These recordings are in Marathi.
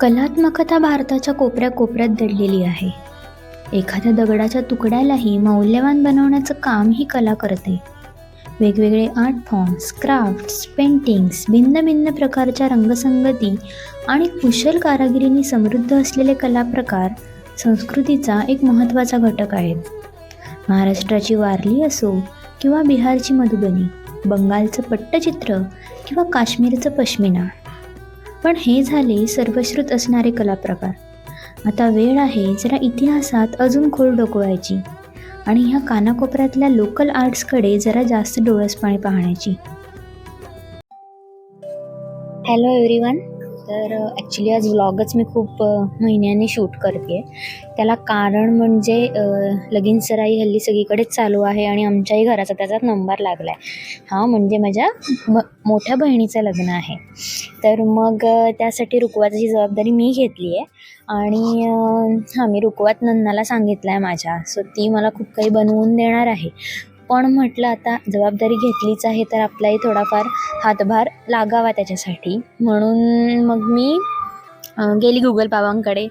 कलात्मकता भारताच्या कोपऱ्या कोपऱ्यात दडलेली आहे. एखाद्या दगडाच्या तुकड्यालाही मौल्यवान बनवण्याचं काम ही कला करते. वेगवेगळे आर्ट फॉर्म्स क्राफ्ट्स पेंटिंग्स भिन्न भिन्न प्रकारच्या रंगसंगती आणि कुशल कारागिरीने समृद्ध असलेले कलाप्रकार संस्कृतीचा एक महत्त्वाचा घटक आहेत. महाराष्ट्राची वारली असो किंवा बिहारची मधुबनी बंगालचं पट्टचित्र किंवा काश्मीरचं पश्मिना. पण हे झाले सर्वश्रुत असणारे कलाप्रकार. आता वेळ आहे जरा इतिहासात अजून खोल डोकवायची. आणि ह्या कानाकोपऱ्यातल्या लोकल आर्ट्सकडे जरा जास्त डोळसपणे पाहण्याची. हॅलो एव्हरीवन तर ॲक्च्युली आज व्लॉगच मी खूप महिन्याने शूट करते आहे त्याला कारण म्हणजे लगीन सराई हल्ली सगळीकडेच चालू आहे आणि आमच्याही घराचा त्याचा नंबर लागला आहे हा म्हणजे माझ्या म मोठ्या बहिणीचं लग्न आहे. तर मग त्यासाठी रुकवाची जबाबदारी मी घेतली आहे आणि हां मी रुकवात नन्नाला सांगितलं आहे माझ्या. सो ती मला खूप काही बनवून देणार आहे. पण म्हटलं आता जबाबदारी घेतलीच आहे तर आपलाही थोडाफार हातभार लागावा त्याच्यासाठी. म्हणून मग मी गेली गुगल बाबांकडे.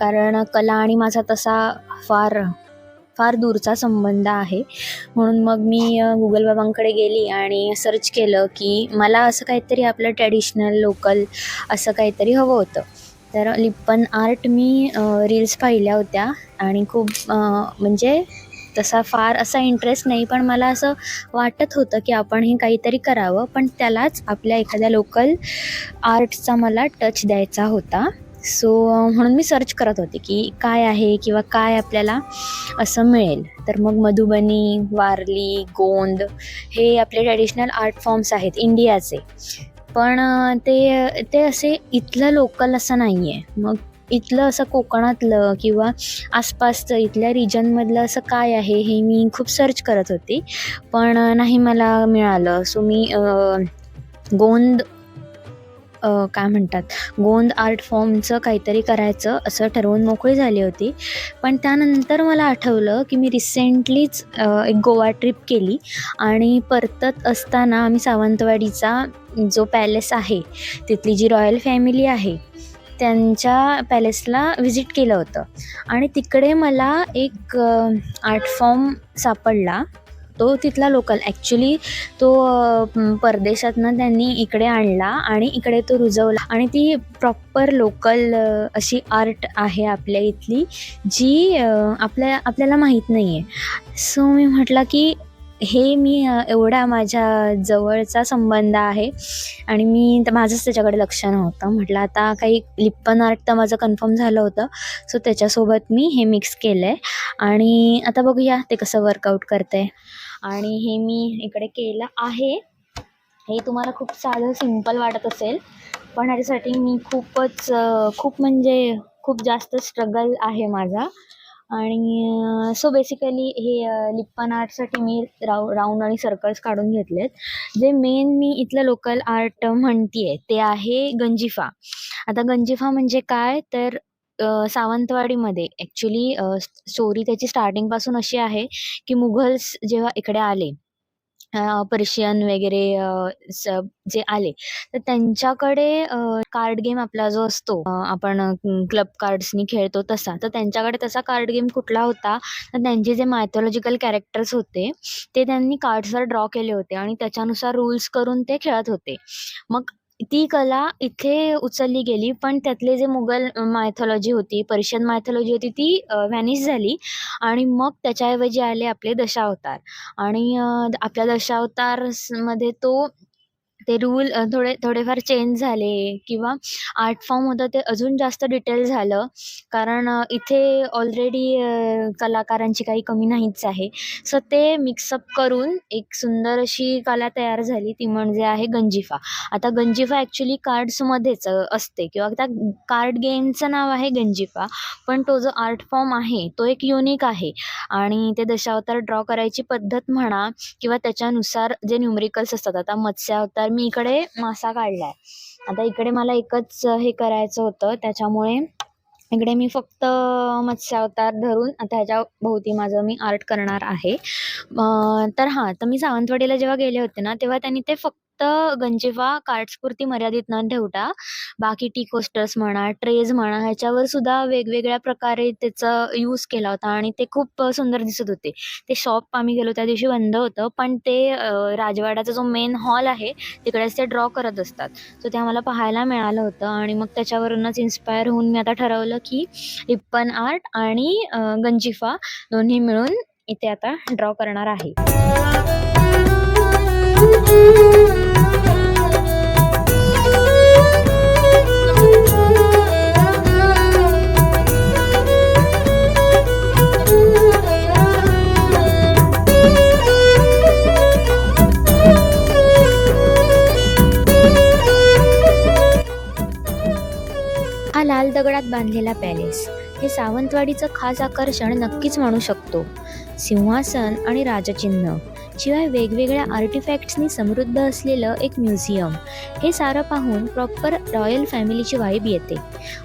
कारण कला आणि माझा तसा फार फार दूरचा संबंध आहे. म्हणून मग मी गुगल बाबांकडे गेली आणि सर्च केलं की मला असं काहीतरी आपलं ट्रॅडिशनल लोकल असं काहीतरी हवं होतं. तर लिप्पन आर्ट मी रील्स पाहिल्या होत्या. आणि खूप म्हणजे तसा फार असा इंटरेस्ट नाही पण मला असं वाटत होतं की आपण हे काहीतरी करावं पण त्यालाच आपल्या एखाद्या लोकल आर्टचा मला टच द्यायचा होता. सो म्हणून मी सर्च करत होते की काय आहे किंवा काय आपल्याला असं मिळेल. तर मग मधुबनी वारली गोंद हे आपले ट्रॅडिशनल आर्ट फॉर्म्स आहेत इंडियाचे. पण ते ते असे इथलं लोकल असं नाही आहे मग इथलं असं कोकणातलं किंवा आसपासचं इथल्या रिजनमधलं असं काय आहे हे मी खूप सर्च करत होती. पण नाही मला मिळालं. सो मी गोंद काय म्हणतात? गोंद आर्ट फॉर्मचं काहीतरी करायचं असं ठरवून मोकळी झाली होती. पण त्यानंतर मला आठवलं की मी रिसेंटलीच एक गोवा ट्रिप केली. आणि परतत असताना आम्ही सावंतवाडीचा जो पॅलेस आहे तिथली जी रॉयल फॅमिली आहे त्यांच्या पॅलेसला व्हिजिट केलं होतं. आणि तिकडे मला एक आर्ट फॉर्म सापडला. तो तिथला लोकल. ॲक्च्युली तो परदेशातनं त्यांनी इकडे आणला आणि इकडे तो रुजवला. आणि ती प्रॉपर लोकल अशी आर्ट आहे आपल्या इथली जी आपल्या आपल्याला माहीत नाही आहे सो मी म्हटलं की हे मी एवढा माझ्या जवळचा संबंध आहे. आणि मी तर माझंच त्याच्याकडे लक्ष नव्हतं. म्हटलं आता काही लिप्पन आर्ट तर माझं कन्फर्म झालं होतं. सो त्याच्यासोबत मी हे मिक्स केलं आहे आणि आता बघूया ते कसं वर्कआउट करते आणि हे मी इकडे केलं आहे. हे तुम्हाला खूप साधं सिंपल वाटत असेल. पण ह्याच्यासाठी मी खूपच खूप म्हणजे खूप जास्त स्ट्रगल आहे माझा. आणि सो बेसिकली हे लिप्पन आर्टसाठी मी राऊ राऊंड आणि सर्कल्स काढून घेतलेत. जे मेन मी इथलं लोकल आर्ट म्हणते आहे ते आहे गंजिफा. आता गंजिफा म्हणजे काय? तर सावंतवाडीमध्ये ॲक्च्युली स्टोरी त्याची स्टार्टिंगपासून अशी आहे की मुघल्स जेव्हा इकडे आले पर्शियन वगैरे जे आले तर त्यांच्याकडे कार्ड गेम आपला जो असतो आपण क्लब कार्ड्सनी खेळतो तसा तर त्यांच्याकडे तसा कार्ड गेम कुठला होता? तर त्यांचे जे मायथॉलॉजिकल कॅरेक्टर्स होते ते त्यांनी कार्ड्सवर ड्रॉ केले होते आणि त्याच्यानुसार रूल्स करून ते खेळत होते. मग ती कला इथे उचलली गेली पण त्यातले जे मुघल मायथॉलॉजी होती पर्शियन मायथॉलॉजी होती ती व्हॅनिश झाली आणि मग त्याच्याऐवजी आले आपले दशावतार. आणि आपल्या आपल्या दशावतारमध्ये तो ते रूल थोडे थोडेफार चेंज झाले किंवा आर्ट फॉर्म होतं ते अजून जास्त डिटेल झालं. कारण इथे ऑलरेडी कलाकारांची काही कमी नाहीच आहे. सो ते मिक्सअप करून एक सुंदर अशी कला तयार झाली. ती म्हणजे आहे गंजिफा. आता गंजिफा ॲक्च्युली कार्ड्समध्येच असते. किंवा त्या कार्ड गेमचं नाव आहे गंजिफा. पण तो जो आर्ट फॉर्म आहे तो एक युनिक आहे. आणि ते दशावतार ड्रॉ करायची पद्धत म्हणा किंवा त्याच्यानुसार जे न्यूमरिकल्स असतात आता मत्स्यावतार मी इकडे मासा काढला आहे आता इकडे मला एकच हे करायचं होतं. त्याच्यामुळे इकडे मी फक्त मत्स्यावतार धरून आता ह्याच्या भोवती माझं मी आर्ट करणार आहे. तर हां तर मी सावंतवाडीला जेव्हा गेले होते ना तेव्हा त्यांनी ते फक्त फक्त गंजिफा कार्ड्सपुरती मर्यादित न ठेवता बाकी टी कोस्टर्स म्हणा ट्रेज म्हणा ह्याच्यावर सुद्धा वेगवेगळ्या प्रकारे त्याचा यूज केला होता आणि ते खूप सुंदर दिसत होते. ते शॉप आम्ही गेलो त्या दिवशी बंद होतं पण ते राजवाड्याचा जो मेन हॉल आहे तिकडेच ते ड्रॉ करत असतात. सो ते आम्हाला पाहायला मिळालं होतं आणि मग त्याच्यावरूनच इन्स्पायर होऊन मी आता ठरवलं की रिप्पन आर्ट आणि गंजिफा दोन्ही मिळून इथे आता ड्रॉ करणार आहे. हा बांधलेला पॅलेस. हे सावंतवाडीचं खास आकर्षण नक्कीच म्हणू शकतो. सिंहासन आणि राजचिन्ह. शिवाय वेगवेगळ्या आर्टिफॅक्ट्सनी समृद्ध असलेलं एक म्युझियम हे सारं पाहून प्रॉपर रॉयल फॅमिलीची वाईब येते.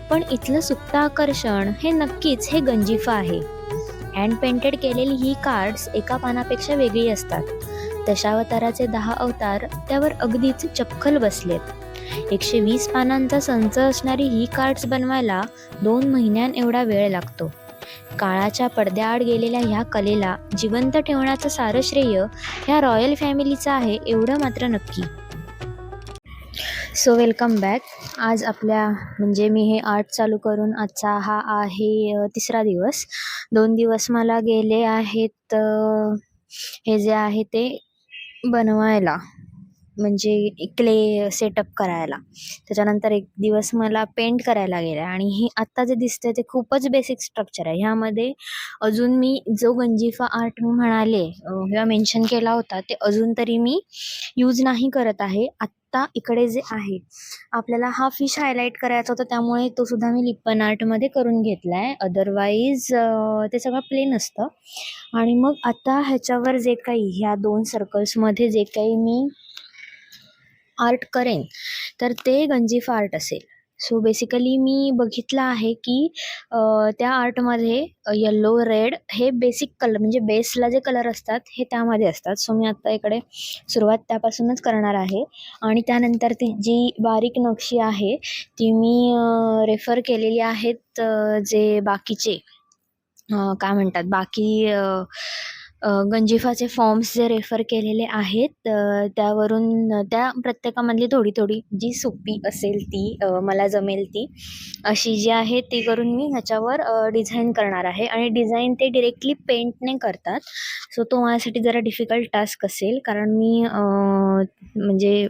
पण इथलं सुप्त आकर्षण हे नक्कीच हे गंजिफा आहे. हँड पेंटेड केलेली ही कार्ड्स एका पानापेक्षा वेगळी असतात. दशावताराचे दहा अवतार त्यावर अगदीच चपखल बसलेत. एकशे वीस पानांचा संच असणारी ही कार्ड्स बनवायला दोन महिन्यां एवढा वेळ लागतो. काळाच्या पडद्याआड गेलेल्या ह्या कलेला जिवंत ठेवण्याचं सारं श्रेय ह्या रॉयल फॅमिलीचं आहे एवढं मात्र नक्की. सो वेलकम बॅक आज आपल्या म्हणजे मी हे आर्ट चालू करून आजचा हा आहे तिसरा दिवस. दोन दिवस मला गेले आहेत हे जे आहे ते बनवायला. म्हणजे क्ले सेटअप करायला. त्याच्यानंतर एक दिवस मला पेंट करायला गेला आणि हे आत्ता जे दिसतंय ते खूपच बेसिक स्ट्रक्चर आहे. ह्यामध्ये अजून मी जो गंजिफा आर्ट मी म्हणाले किंवा मेन्शन केला होता ते अजून तरी मी यूज नाही करत आहे. आत्ता इकडे जे आहे आपल्याला हा फिश हायलाईट करायचा होता त्यामुळे तो सुद्धा मी लिप्पन आर्टमध्ये करून घेतला आहे अदरवाईज ते सगळं प्लेन असतं. आणि मग आता ह्याच्यावर जे काही ह्या दोन सर्कल्समध्ये जे काही मी आर्ट करेन तर ते गंजिफ आर्ट असेल. सो बेसिकली मी बघितलं आहे की त्या आर्टमध्ये येल्लो रेड हे बेसिक कलर म्हणजे बेसला जे कलर असतात हे त्यामध्ये असतात. सो मी आत्ता इकडे सुरुवात त्यापासूनच करणार आहे. आणि त्यानंतर ती जी बारीक नक्षी आहे ती मी रेफर केलेली आहेत जे बाकीचे काय म्हणतात बाकी गंजिफाचे फॉर्म्स जे रेफर केलेले आहेत त्यावरून त्या प्रत्येकामधली थोडी थोडी जी सोपी असेल ती मला जमेल ती अशी जी आहे ती करून मी ह्याच्यावर डिझाईन करणार आहे. आणि डिझाईन ते डिरेक्टली पेंटने करतात. सो तो माझ्यासाठी जरा डिफिकल्ट टास्क असेल. कारण मी म्हणजे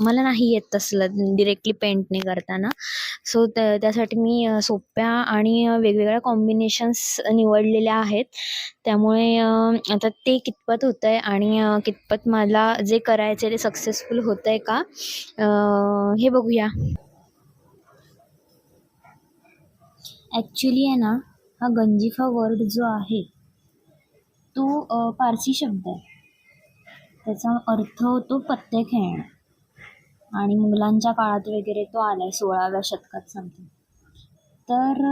मला नाही येत तसलं डिरेक्टली पेंटने करताना. सो त्यासाठी मी सोप्या आणि वेगवेगळ्या कॉम्बिनेशन्स निवडलेल्या आहेत. त्यामुळे आता ते कितपत होतं आहे आणि कितपत मला जे करायचं आहे ते सक्सेसफुल होतं आहे का हे बघूया. ॲक्च्युली आहे ना हा गंजिफा वर्ड जो आहे तो पारसी शब्द आहे. त्याचा अर्थ होतो पत्ते खेळणं. आणि मुघलांच्या काळात वगैरे तो आला आहे सोळाव्या शतकात समथिंग तर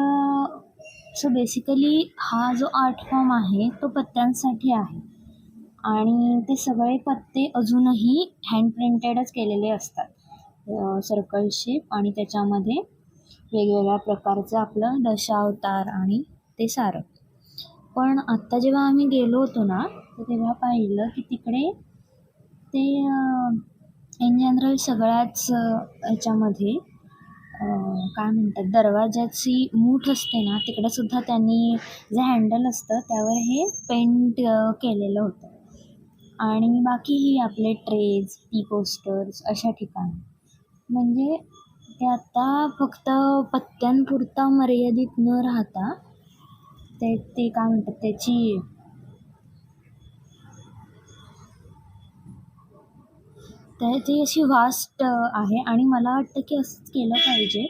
सो बेसिकली हा जो आर्ट फॉर्म आहे तो पत्त्यांसाठी आहे. आणि ते सगळे पत्ते अजूनही हँड प्रिंटेडच केलेले असतात. सर्कल शेप आणि त्याच्यामध्ये वेगवेगळ्या प्रकारचं आपलं दशावतार आणि ते सारं. पण आत्ता जेव्हा आम्ही गेलो होतो ना तर तेव्हा पाहिलं की तिकडे ते इन जनरल सगळ्याच याच्यामध्ये काय म्हणतात दरवाजाची मूठ असते ना तिकडेसुद्धा त्यांनी जे हँडल असतं त्यावर हे पेंट केलेलं होतं. आणि बाकीही आपले ट्रेज टी पोस्टर्स अशा ठिकाणी. म्हणजे ते आता फक्त पत्त्यांपुरता मर्यादित न राहता ते ते काय म्हणतात त्याची तर ती अशी वास्ट आहे आणि मला वाटतं की असंच केलं पाहिजे.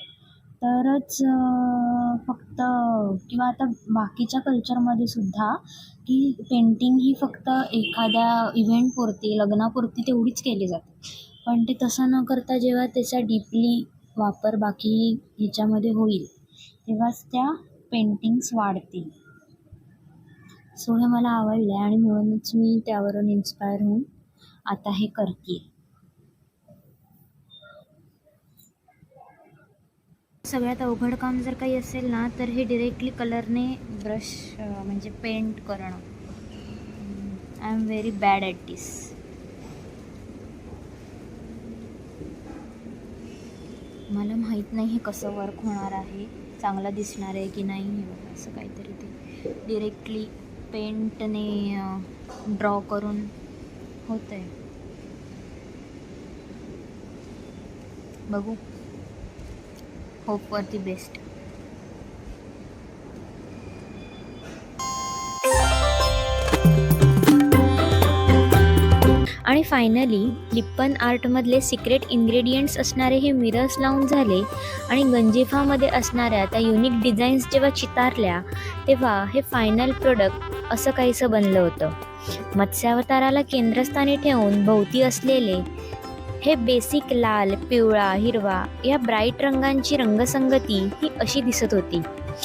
तरच फक्त किंवा आता बाकीच्या कल्चरमध्ये सुद्धा की पेंटिंग ही फक्त एखाद्या इव्हेंटपुरती लग्नापुरती तेवढीच केली जाते. पण ते तसं न करता जेव्हा त्याचा डीपली वापर बाकी ह्याच्यामध्ये होईल तेव्हाच त्या पेंटिंग्स वाढतील. सो हे मला आवडलं आहे आणि म्हणूनच मी त्यावरून इन्स्पायर होऊन आता हे करते सगळ्यात अवघड काम जर काही असेल ना तर हे डिरेक्टली कलरने ब्रश म्हणजे पेंट करणं. I am very bad at this मला माहीत नाही हे कसं वर्क होणार आहे चांगलं दिसणार आहे की नाही हे असं काहीतरी ते डिरेक्टली पेंटने ड्रॉ करून होतं आहे बघू. होप फॉर दी बेस्ट आणि फायनली लिप्पन आर्टमधले सिक्रेट इन्ग्रेडियंट्स असणारे हे मिरर्स लावून झाले आणि गंजिफामध्ये असणाऱ्या त्या युनिक डिझाईन्स जेव्हा चितारल्या तेव्हा हे फायनल प्रोडक्ट असं काहीसं बनलं होतं. मत्स्यावताराला केंद्रस्थानी ठेवून भोवती असलेले हे बेसिक लाल पिवळा हिरवा या ब्राईट रंगांची रंगसंगती ही अशी दिसत होती.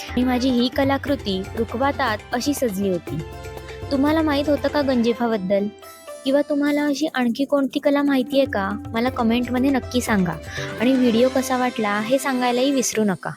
आणि माझी ही कलाकृती रुखवातात अशी सजली होती. तुम्हाला माहीत होतं का गंजेफाबद्दल? किंवा तुम्हाला अशी आणखी कोणती कला माहिती आहे का? मला कमेंटमध्ये नक्की सांगा. आणि व्हिडिओ कसा वाटला हे सांगायलाही विसरू नका.